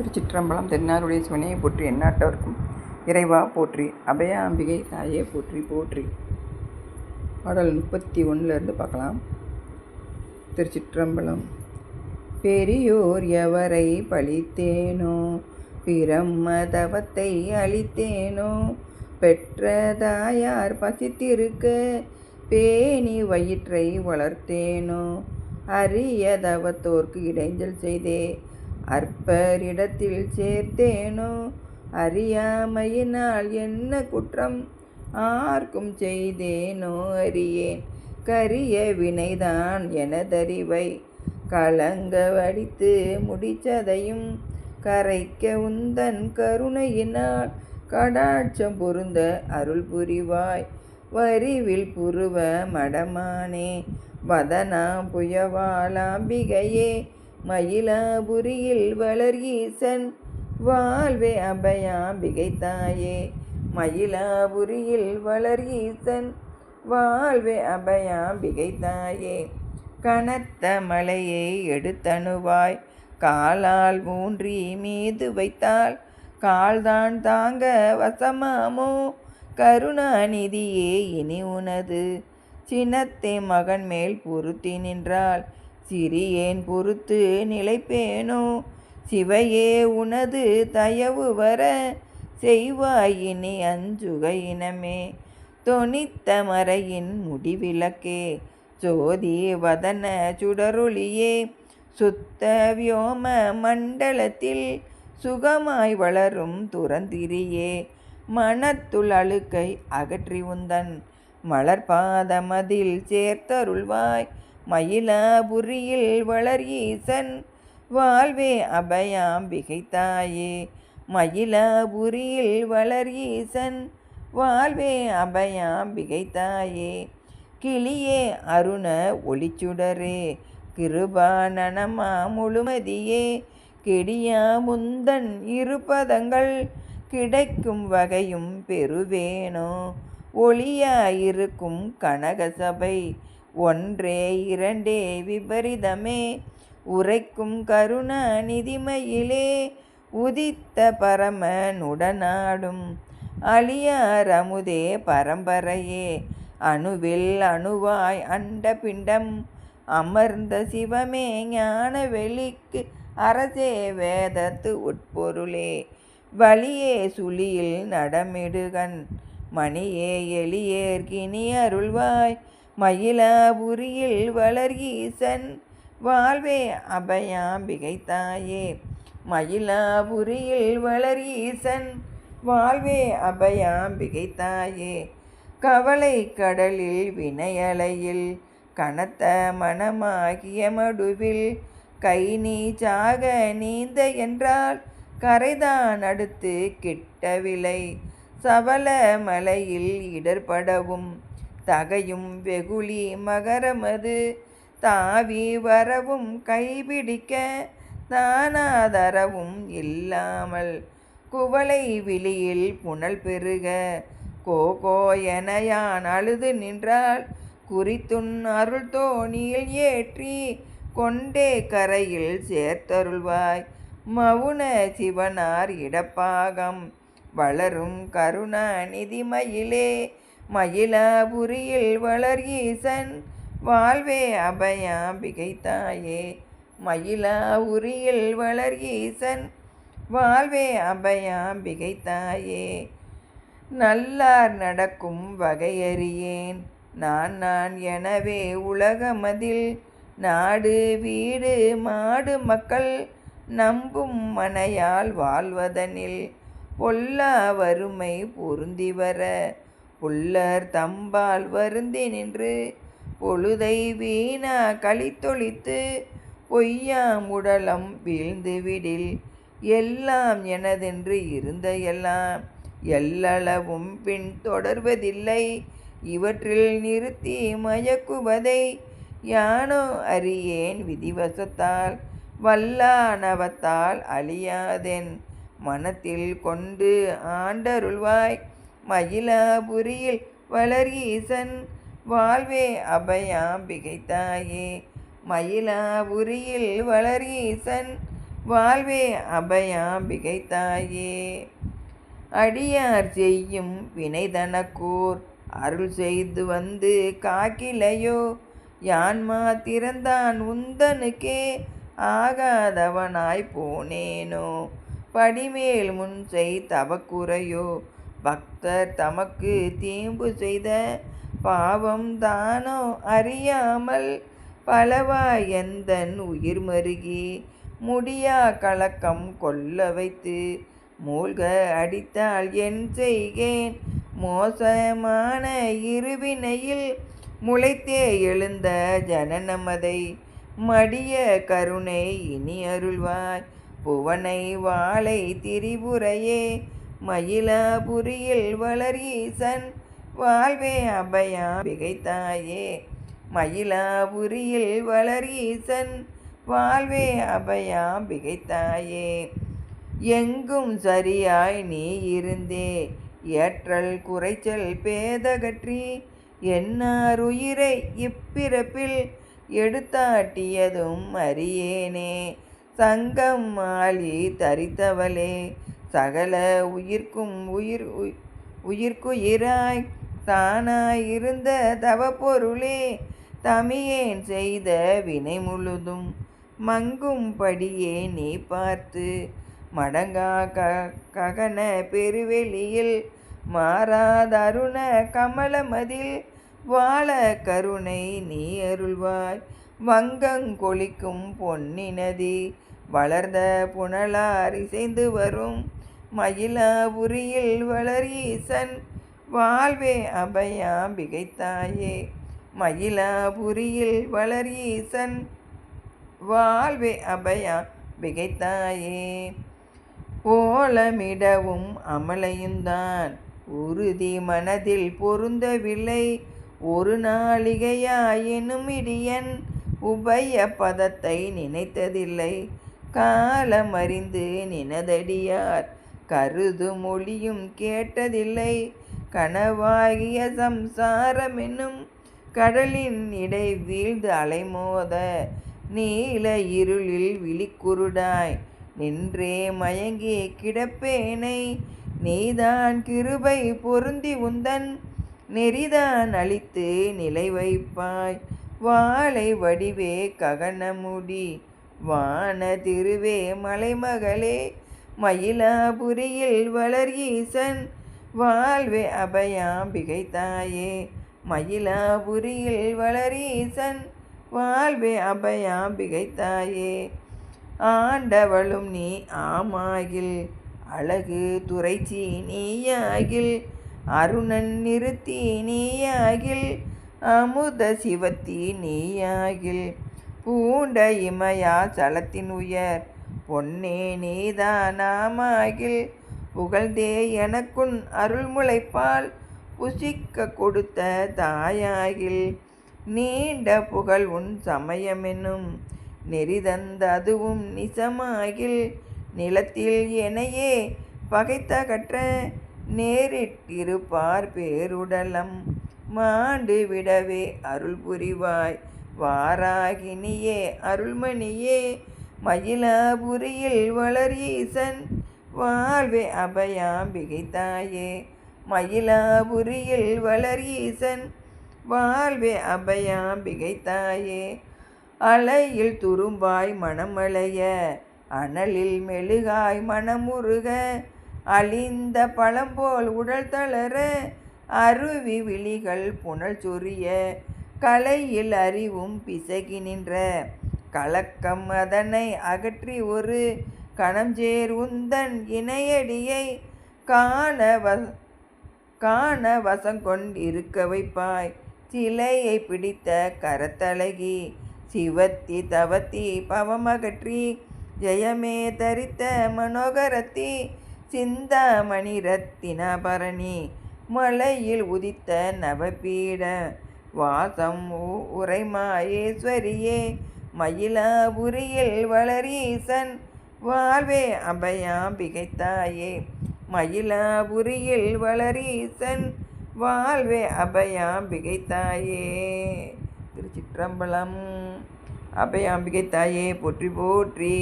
திருச்சிற்றம்பலம் தென்னாருடைய சிவனையை போற்றி எந்நாட்டவர்க்கும் இறைவா போற்றி அபயாம்பிகை தாயே போற்றி போற்றி. பாடல் முப்பத்தி ஒன்றுலேருந்து பார்க்கலாம். திருச்சிற்றம்பலம். பெரியோர் எவரை பழித்தேனோ? பிரம்மதவத்தை அளித்தேனோ பெற்றதாயார் பசித்திருக்க பேணி வயிற்றை வளர்த்தேனோ? அரியதவத்தோர்க்கு இடைஞ்சல் செய்தே அற்பரிடத்தில் சேர்த்தேனோ? அறியாமையினால் என்ன குற்றம்? ஆர்க்கும் செய்தேனோ? அறியேன். கரிய வினைதான் எனதறிவை. கலங்க வடித்து முடிச்சதையும் கரைக்க உந்தன் கருணையினால் கடாட்சம் பொருந்த அருள் புரிவாய். வரிவில் புருவ மடமானே வதனா புயவாலாம்பிகையே மயிலாபுரியில் வளர் ஈசன் வாழ்வே அபயாம்பிகை தாயே. மயிலாபுரியில் வளர் ஈசன் வாழ்வே அபயாம்பிகை தாயே. கனத்த மலையை எடுத்தணுவாய். காலால் ஊன்றி மீது வைத்தால் கால்தான் தாங்க வசமாமோ? கருணாநிதியே இனி உனது சினத்தை மகன் மேல் பொருத்தி நின்றாள் சிறியேன் பொறுத்து நிலைப்பேனோ? சிவையே உனது தயவு வர செய்வாயினி அஞ்சுக இனமே. தொனித்த மறையின் முடிவிளக்கே ஜோதி வதன சுடருளியே. சுத்த வியோம மண்டலத்தில் சுகமாய் வளரும் துறந்திரியே. மனத்துள் அழுக்கை அகற்றி உந்தன் மலர்பாதமதில் சேர்த்தருள்வாய். மயிலாபுரியில் வளர் ஈசன் வாழ்வே அபயாம்பிகை தாயே மயிலாபுரியில் வளர் ஈசன் வாழ்வே அபயாம்பிகை தாயே கிளியே அருண ஒளிச்சுடரே கிருபானனமா முழுமதியே. கெடியா முந்தன் இருபதங்கள் கிடைக்கும் வகையும் பெறுவேனோ. ஒளியாயிருக்கும் கனகசபை ஒன்றே இரண்டே விபரிதமே. உரைக்கும் கருணா நிதிமையிலே உதித்த பரமனுடனாடும். அழியாரமுதே பரம்பரையே. அணுவில் அணுவாய் அண்ட பிண்டம். அமர்ந்த சிவமே ஞான வெளிக்கு அரசே வேதத்து உட்பொருளே. வழியே சுழியில் நடமிடுகன். மணியே எளியேர்கினி அருள்வாய். மயிலாபுரியில் வளர் ஈசன் வாழ்வே அபயாம்பிகை தாயே. மயிலாபுரியில் வளர் ஈசன் வாழ்வே அபயாம்பிகை தாயே. கவலை கடலில் வினையலையில் கனத்த மனமாகிய மடுவில் கை நீச்சாக நீந்த என்றால் கரைதான் அடுத்து கிட்டவில்லை சவல மலையில் இடர்படவும் தகையும் வெகுளி மகரமது. தாவி வரவும் கைபிடிக்க தானாதரவும் இல்லாமல் குவளை விழியில் புனல் பெருக கோகோ என யான் அழுது நின்றால் குறித்துன் அருள் தோணியில் ஏற்றி கொண்டே கரையில் சேர்த்தருள்வாய். மவுன சிவனார் இடப்பாகம் வளரும் கருணாநிதிமயிலே மயிலாபுரியில் வளர் ஈசன் வாழ்வே அபயாம்பிகை தாயே. மயிலாபுரியில் வளர் ஈசன் வாழ்வே அபயாம்பிகை தாயே. நல்லார் நடக்கும் வகையறியேன் நான் நான் எனவே உலகமதில் நாடு வீடு மாடு மக்கள் நம்பும் மனையால் வாழ்வதனில் பொல்லா வறுமை பொருந்தி வர புல்லர் தம்பால் வருந்தி நின்று பொழுதை வீணா கழித்தொழித்து பொய்யா முடலம் வீழ்ந்து விடில். எல்லாம் எனதென்று இருந்த எல்லாம் எல்லளவும் பின் தொடர்வதில்லை. இவற்றில் நிறுத்தி மயக்குவதை யானோ அறியேன் விதிவசத்தால் வல்லானவத்தால் அழியாதென் மனத்தில் கொண்டு ஆண்டருள்வாய். மயிலாபுரியில் வளர் ஈசன் வாழ்வே அபயாம்பிகை தாயே மயிலாபுரியில் வளர் ஈசன் வாழ்வே அபயாம்பிகை தாயே அடியார் செய்யும் வினைதனக்கூர் அருள் செய்து வந்து காக்கிலையோ? யான் திறந்தான் உந்தனுக்கே ஆகாதவனாய் போனேனோ? படிமேல் முன் செய் தவக்குறையோ? பக்தர் தமக்கு தீம்பு செய்த பாவம் தானோ அறியாமல் பலவா எந்தன் உயிர் மருகி முடியா கலக்கம் கொல்ல வைத்து மூழ்க அடித்தால் என் செய்கேன். மோசமான இருவினையில் முளைத்தே எழுந்த ஜனநமதை மடிய கருணை இனி அருள்வாய். புவனை வாழை திரிபுரையே மயிலாபுரியில் வளரீசன் வாழ்வே அபயாம்பிகை பிகைத்தாயே. மயிலாபுரியில் வளரீசன் வாழ்வே அபயாம்பிகை பிகைத்தாயே. எங்கும் சரியாய் நீ இருந்தே. ஏற்றல் குறைச்சல் பேதகற்றி என்னார் உயிரை இப்பிறப்பில் எடுத்தாட்டியதும் அறியேனே. சங்கம் மாலி தரித்தவளே. சகல உயிர்க்கும் உயிர் உயிர்க்குயிராய் தானாயிருந்த தவப்பொருளே தமியேன் செய்த வினை முழுதும் மங்கும்படியே நீ பார்த்து மடங்கா க ககன பெருவெளியில் மாறாதருண கமலமதில் வாழ கருணை நீ அருள்வாய். வங்கங்கொழிக்கும் பொன்னினதி வளர்ந்த புனலார் இசைந்து வரும் மயிலாபுரியில் வளரீசன் வாழ்வே அபயாம்பிகை தாயே மயிலாபுரியில் வளர் ஈசன் வாழ்வே அபயாம்பிகை தாயே ஓலமிடவும் அமலையுந்தான். உறுதி மனதில் பொருந்தவில்லை. ஒரு நாளிகையாயினும் இடியன் உபய பதத்தை நினைத்ததில்லை. காலமறிந்து நினதடியார் கருது மொழியும் கேட்டதில்லை. கனவாகிய சம்சாரம் என்னும் கடலின் இடை வீழ்ந்து அலைமோத. நீல இருளில் விழிக்குருடாய் நின்றே மயங்கி கிடப்பேனை. நீதான் கிருபை பொருந்தி உந்தன். நெறிதான் அழித்து நிலை வைப்பாய். வாழை வடிவே ககனமுடி. வான திருவே மலைமகளே. மயிலாபுரியில் வளர் ஈசன் வாழ்வே அபயாம்பிகை தாயே. மயிலாபுரியில் வளர் ஈசன் வாழ்வே அபயாம்பிகை தாயே. ஆண்டவளும் நீ ஆமாகில் அழகு துறைச்சி நீயாகில் அருணன் நிறுத்தி நீயாகில் அமுத சிவத்தி நீயாகில். பூண்ட இமயா சலத்தின் உயர் பொன்னே நீதானாமாகில் புகழ்தே எனக்குன் அருள்முளைப்பால் புசிக்க கொடுத்த தாயாகில். நீண்ட புகழ் உன் சமயமென்னும் நெறிதந்த அதுவும் நிசமாகில். நிலத்தில் எனையே பகைத்தகற்ற நேரிட்டிருப்பார் பேருடலம். மாண்டு விடவே அருள் புரிவாய் வாராகினியே அருள்மணியே மயிலாபுரியில் வளர் ஈசன் வாழ்வே அபயாம்பிகை தாயே மயிலாபுரியில் வளர் ஈசன் வாழ்வே அபயாம்பிகை தாயே அலையில் துரும்பாய் மனமலைய அனலில் மெழுகாய் மணமுருக அழிந்த பழம்போல் உடல் தளர அருவி விழிகள் புனல் சொரிய கலையில் அறிவும் பிசகி நின்ற கலக்கம் அதனை அகற்றி ஒரு கணஞ்சேர் உந்தன் இணையடியை காண வ காண வசங்கொண்டிருக்க வைப்பாய். சிலையை பிடித்த கரத்தழகி சிவத்தி தவத்தி பவமகற்றி ஜெயமே தரித்த மனோகரத்தி சிந்தாமணி ரத்தினபரணி மலையில் உதித்த நவபீட வாசம் உரைமாயேஸ்வரியே மயிலாபுரியில் வளரீசன் வாழ்வே அபயாம்பிகை தாயே மயிலாபுரியில் வளரீசன் வாழ்வே அபயாம்பிகை தாயே திருச்சிற்றம்பலம். அபயாம்பிகை தாயே போற்றி போற்றி.